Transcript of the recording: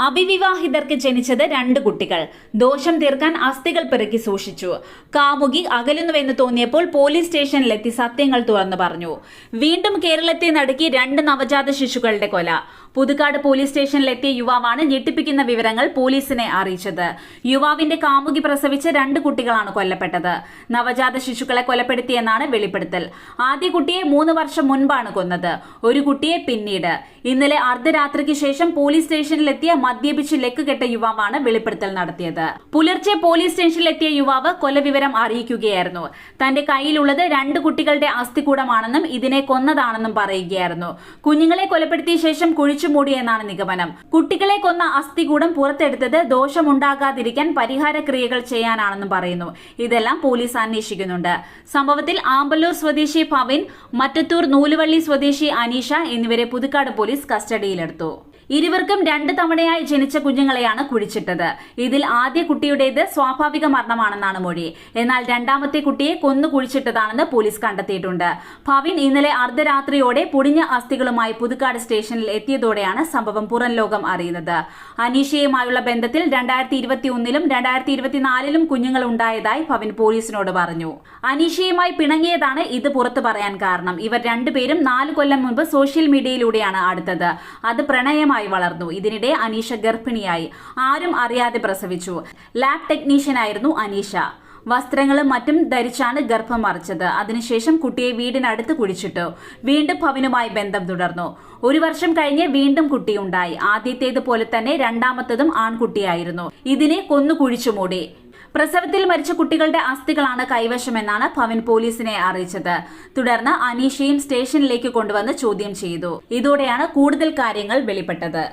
അവിവിവാഹിതർക്ക് ജനിച്ചത് രണ്ട് കുട്ടികൾ. ദോഷം തീർക്കാൻ അസ്ഥികൾ പെറുക്കി സൂക്ഷിച്ചു. കാമുകി അകലുന്നുവെന്ന് തോന്നിയപ്പോൾ പോലീസ് സ്റ്റേഷനിലെത്തി സത്യങ്ങൾ തുറന്നു പറഞ്ഞു. വീണ്ടും കേരളത്തെ നടുക്കി രണ്ട് നവജാത ശിശുക്കളുടെ കൊല. പുതുക്കാട് പോലീസ് സ്റ്റേഷനിലെത്തിയ യുവാവാണ് ഞെട്ടിപ്പിക്കുന്ന വിവരങ്ങൾ പോലീസിനെ അറിയിച്ചത്. യുവാവിന്റെ കാമുകി പ്രസവിച്ച രണ്ട് കുട്ടികളാണ് കൊല്ലപ്പെട്ടത്. നവജാത ശിശുക്കളെ കൊലപ്പെടുത്തിയെന്നാണ് വെളിപ്പെടുത്തൽ. ആദ്യ കുട്ടിയെ മൂന്ന് വർഷം മുൻപാണ് കൊന്നത്. ഒരു കുട്ടിയെ പിന്നീട്. ഇന്നലെ അർദ്ധരാത്രിക്ക് ശേഷം പോലീസ് സ്റ്റേഷനിലെത്തിയ മദ്യപിച്ച് ലെക്കുകെട്ട യുവാവാണ് വെളിപ്പെടുത്തൽ നടത്തിയത്. പുലർച്ചെ പോലീസ് സ്റ്റേഷനിലെത്തിയ യുവാവ് കൊലവിവരം അറിയിക്കുകയായിരുന്നു. തന്റെ കയ്യിലുള്ളത് രണ്ട് കുട്ടികളുടെ അസ്ഥികൂടമാണെന്നും ഇതിനെ കൊന്നതാണെന്നും പറയുകയായിരുന്നു. കുഞ്ഞുങ്ങളെ കൊലപ്പെടുത്തിയ ശേഷം കുഴിച്ചുമൂടിയെന്നാണ് നിഗമനം. കുട്ടികളെ കൊന്ന അസ്ഥികൂടം പുറത്തെടുത്തത് ദോഷമുണ്ടാകാതിരിക്കാൻ പരിഹാര ക്രിയകൾ ചെയ്യാനാണെന്നും പറയുന്നു. ഇതെല്ലാം പോലീസ് അന്വേഷിക്കുന്നുണ്ട്. സംഭവത്തിൽ ആമ്പല്ലൂർ സ്വദേശി ഭവിൻ മറ്റത്തൂർ നൂലുവള്ളി സ്വദേശി അനീഷ എന്നിവരെ പുതുക്കാട് പോലീസ് കസ്റ്റഡിയിലെടുത്തു. ഇരുവർക്കും രണ്ട് തവണയായി ജനിച്ച കുഞ്ഞുങ്ങളെയാണ് കുഴിച്ചിട്ടത്. ഇതിൽ ആദ്യ കുട്ടിയുടേത് സ്വാഭാവിക മരണമാണെന്നാണ് മൊഴി. എന്നാൽ രണ്ടാമത്തെ കുട്ടിയെ കൊന്നു കുഴിച്ചിട്ടതാണെന്ന് പോലീസ് കണ്ടെത്തിയിട്ടുണ്ട്. ഭവിൻ ഇന്നലെ അർദ്ധരാത്രിയോടെ പൊടിഞ്ഞ അസ്ഥികളുമായി പുതുക്കാട് സ്റ്റേഷനിൽ എത്തിയതോടെയാണ് സംഭവം പുറം ലോകം അറിയുന്നത്. അനീഷയുമായുള്ള ബന്ധത്തിൽ രണ്ടായിരത്തി ഇരുപത്തിയൊന്നിലും രണ്ടായിരത്തി ഇരുപത്തിനാലിലും കുഞ്ഞുങ്ങൾ ഉണ്ടായതായി ഭവിൻ പോലീസിനോട് പറഞ്ഞു. അനീഷയുമായി പിണങ്ങിയതാണ് ഇത് പുറത്തു പറയാൻ കാരണം. ഇവർ രണ്ടുപേരും നാല് കൊല്ലം മുൻപ് സോഷ്യൽ മീഡിയയിലൂടെയാണ് അടുത്തത്. അത് പ്രണയമായി വളർന്നു. ഇതിനിടെ അനീഷ ഗർഭിണിയായി. ആരും അറിയാതെ പ്രസവിച്ചു. ലാബ് ടെക്നീഷ്യനായിരുന്നു അനീഷ. വസ്ത്രങ്ങളും മറ്റും ധരിച്ചാണ് ഗർഭം മറിച്ചത്. അതിനുശേഷം കുട്ടിയെ വീടിനടുത്ത് കുഴിച്ചിട്ടു. വീണ്ടും ഭവനുമായി ബന്ധം തുടർന്നു. ഒരു വർഷം കഴിഞ്ഞ് വീണ്ടും കുട്ടിയുണ്ടായി. ആദ്യത്തേതുപോലെ തന്നെ രണ്ടാമത്തതും ആൺകുട്ടിയായിരുന്നു. ഇതിനെ കൊന്നു കുഴിച്ചുമൂടി പ്രസവത്തിൽ മരിച്ച കുട്ടികളുടെ അസ്ഥികളാണ് കൈവശമെന്നാണ് ഭവൻ പോലീസിനെ അറിയിച്ചത്. തുടർന്ന് അനീഷയും സ്റ്റേഷനിലേക്ക് കൊണ്ടുവന്ന് ചോദ്യം ചെയ്തു. ഇതോടെയാണ് കൂടുതൽ കാര്യങ്ങൾ വെളിപ്പെട്ടത്.